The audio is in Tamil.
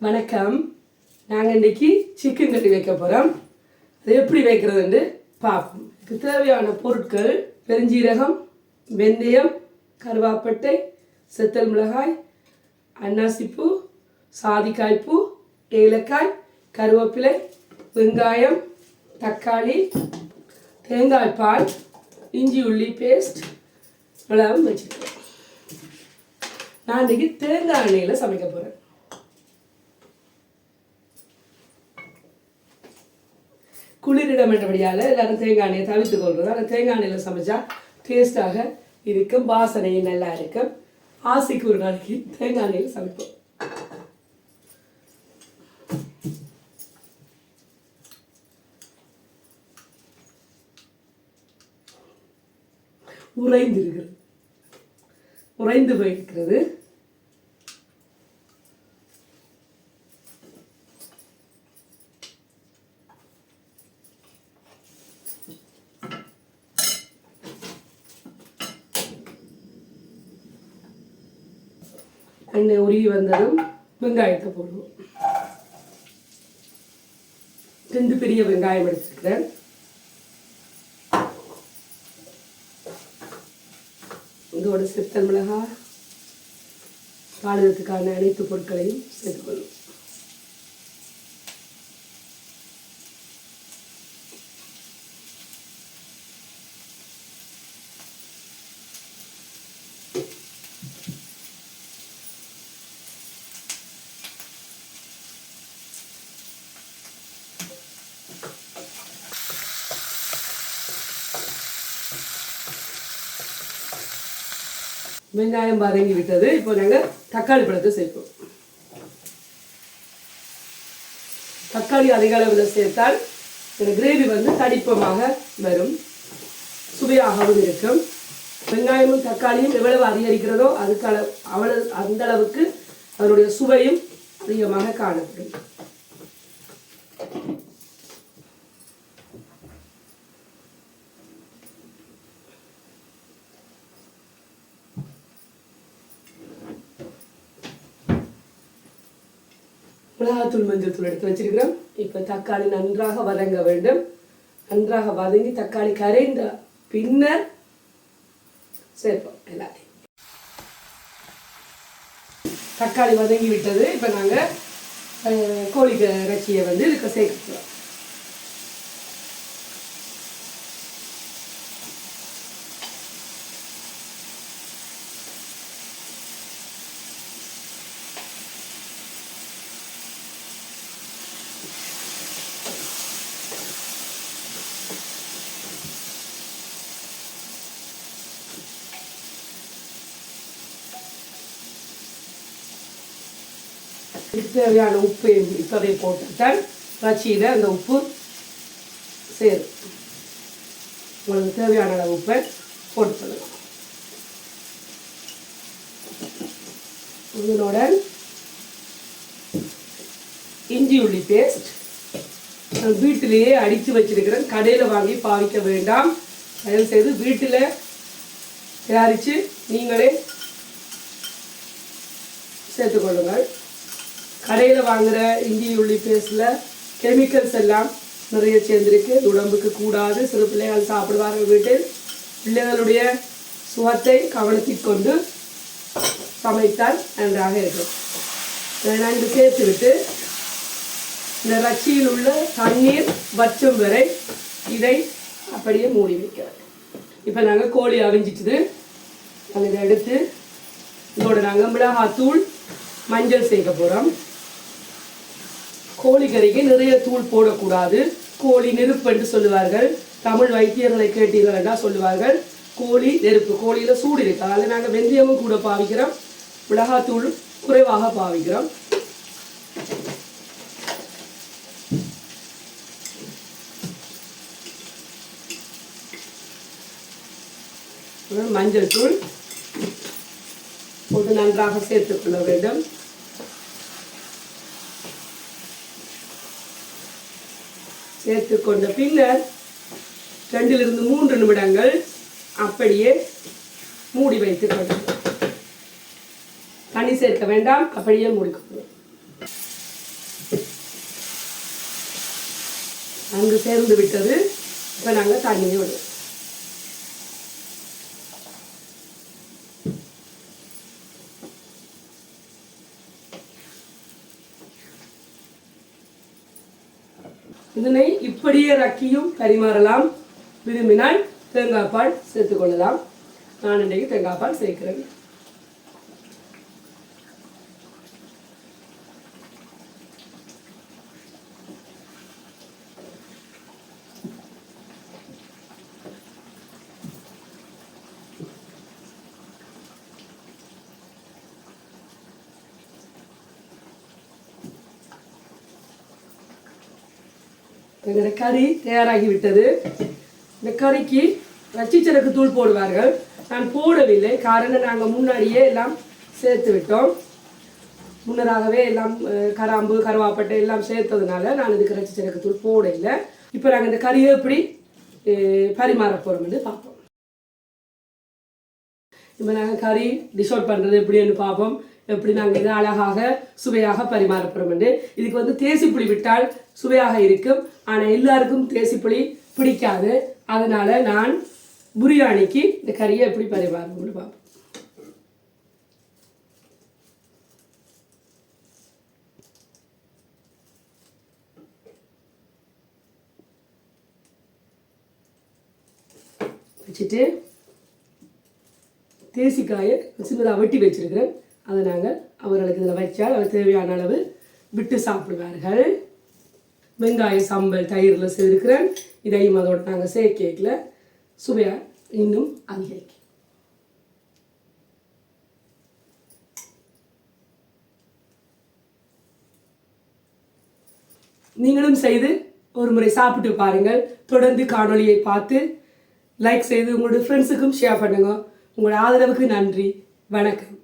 வணக்கம். நாங்கள் இன்றைக்கி சிக்கன் கறி வைக்க போகிறோம் அது எப்படி வைக்கிறதுன்னு பார்ப்போம். இதுக்கு தேவையான பொருட்கள் பெருஞ்சீரகம் வெந்தயம் கருவாப்பட்டை செத்தல் மிளகாய் அன்னாசிப்பூ சாதிக்காய்ப்பூ ஏலக்காய் கருவேப்பிலை வெங்காயம் தக்காளி தேங்காய் பால் இஞ்சி உள்ளி பேஸ்ட் இவ்வளவும் வச்சுருக்கேன் நான் இன்றைக்கி தேங்காய் எண்ணெயில் சமைக்க போகிறேன் குளிரிடம் என்றபடியால் எல்லாரும் தேங்காய் எண்ணெயை தவிர்த்து கொள்றது ஆனால் தேங்காய் எண்ணெயில் சமைச்சா டேஸ்ட்டாக இருக்கும் வாசனையும் நல்லா இருக்கும். ஆசைக்கு ஒரு நாளைக்கு தேங்காய் எண்ணெயில் சமைப்போம். உறைந்திருக்கிறது. உறைந்து போயிருக்கிறது. எண்ணெய் உருகி வந்ததும் வெங்காயத்தை போடுவோம். ரெண்டு பெரிய வெங்காயம் எடுத்துக்கிறேன் இதோட சித்தல் மிளகாய் தாளிதத்துக்கான அனைத்து பொருட்களையும் சேர்த்துக்கொள்ளும் வெங்காயம் வதங்கி விட்டது. இப்போ நாங்கள் தக்காளி பழத்தை சேர்ப்போம். தக்காளி அதிக அளவில் சேர்த்தால் இந்த கிரேவி வந்து தடிப்பமாக வரும். சுவையாகவும் இருக்கும். வெங்காயமும் தக்காளியும் எவ்வளவு அதிகரிக்கிறதோ அதுக்கு அளவு அவ்வளவு அந்த அளவுக்கு அதனுடைய சுவையும் அதிகமாக காணப்படும். மிளகாத்தூள் மஞ்சள் தூள் எடுத்து வச்சிருக்கிறோம். இப்போ தக்காளி நன்றாக வதங்க வேண்டும். நன்றாக வதங்கி தக்காளி கரைந்த பின்னர் சேர்ப்போம் எல்லாத்தையும். தக்காளி வதங்கி விட்டது இப்போ நாங்கள் கோழி இறைச்சியை வந்து இதுக்கு சேர்க்கிறோம் தேவையான உப்பு இப்போவே போட்டுட்டேன் இறைச்சியில் அந்த உப்பு சேரும். உங்களுக்கு தேவையான அளவு உப்பை போட்டுக்கலாம் இதனுடன் இஞ்சி உள்ளி பேஸ்ட் நான் வீட்டிலேயே அடித்து வச்சிருக்கிறேன். கடையில் வாங்கி பாவிக்க வேண்டாம். தயவு செய்து வீட்டில் தயாரித்து நீங்களே சேர்த்துக்கொள்ளுங்கள். கடையில் வாங்குகிற இஞ்சி உள்ளி பேஸ்டில் கெமிக்கல்ஸ் எல்லாம் நிறைய சேர்ந்துருக்கு. உடம்புக்கு கூடாது. சிறு பிள்ளைகள் சாப்பிடுவாங்க வீட்டில். பிள்ளைகளுடைய சுகத்தை கவனத்திக்கொண்டு சமைத்தால் நன்றாக இருக்கும். நான் இது சேர்த்து விட்டு இந்த ரச்சியில் உள்ள தண்ணீர் வச்சம் வரை இதை அப்படியே மூடி வைக்கிறோம் இப்போ நாங்கள் கோழி அவிஞ்சிட்டுது. நாங்கள் இதை எடுத்து இதோட நாங்கள் மிளகாத்தூள் மஞ்சள் சேர்க்க போகிறோம் கோழிக்கறிக்கு நிறைய தூள் போடக்கூடாது. கோழி நெருப்பு என்று சொல்லுவார்கள். தமிழ் வைத்தியர்களை கேட்டீர்கள்னா சொல்லுவார்கள். கோழி நெருப்பு கோழியில் சூடு இருக்கு. அதில் நாங்கள் வெந்தயமும் கூட பாவிக்கிறோம். மிளகாத்தூள் குறைவாக பாவிக்கிறோம். மஞ்சள் தூள் போட்டு நன்றாக சேர்த்துக்கொள்ள வேண்டும். சேர்த்து கொண்ட பின்னர் ரெண்டிலிருந்து மூன்று நிமிடங்கள் அப்படியே மூடி வைத்துக் கொள்ளுங்கள் தண்ணி சேர்க்க வேண்டாம் அப்படியே மூடிக்கொள்ளுங்கள் நன்கு சேர்ந்து விட்டது. இப்போ நாங்கள் தண்ணியை விடுவோம். இதனை இப்படியே ரக்கியும் பரிமாறலாம். விரும்பினால் தேங்காய் பால் சேர்த்துக்கொள்ளலாம் நான் இன்றைக்கு தேங்காய் பால் சேர்க்கிறேன். எங்களோட கறி தயாராகி விட்டது இந்த கறிக்கு ரச்சிச்சரக்கு தூள் போடுவார்கள். நான் போடவில்லை. காரணம் நாங்கள் முன்னாடியே எல்லாம் சேர்த்து விட்டோம். முன்னதாகவே எல்லாம் கராம்பு கருவாப்பட்டை எல்லாம் சேர்த்ததுனால நான் இதுக்கு ரச்சிச்சரக்கு தூள் போடல இப்போ நாங்கள் இந்த கறியை எப்படி அஹ், பரிமாற போகிறோம்னு பார்ப்போம். இப்போ நாங்கள் கறி டிசோர்ட் பண்ணுறது எப்படின்னு பார்ப்போம். எப்படி நாங்கள் இதை அழகாக சுவையாக பரிமாறப்படும் என்று. இதுக்கு வந்து தேசிப்புளி விட்டால் சுவையாக இருக்கும். ஆனால் எல்லாருக்கும் தேசிப்புளி பிடிக்காது. அதனால நான் பிரியாணிக்கு இந்த கறியை எப்படி பரிமாறணும்னு பார்ப்போம். வச்சுட்டு தேசிக்காயை சின்னதாக வெட்டி வச்சிருக்கிறேன். அதை நாங்கள் அவர்களுக்கு இதில் வச்சால் அவர் தேவையான அளவு விட்டு சாப்பிடுவார்கள். வெங்காயம் சம்பல் தயிரில் சேர்க்கிறேன். இதையும் அதோட நாங்கள் சேர்க்கல சுவையாக இன்னும் அதிகரிக்கும். நீங்களும் செய்து ஒரு முறை சாப்பிட்டு பாருங்கள். தொடர்ந்து காணொளியை பார்த்து லைக் செய்து உங்களோட ஃப்ரெண்ட்ஸுக்கும் ஷேர் பண்ணுங்க. உங்களோட ஆதரவுக்கு நன்றி. வணக்கம்.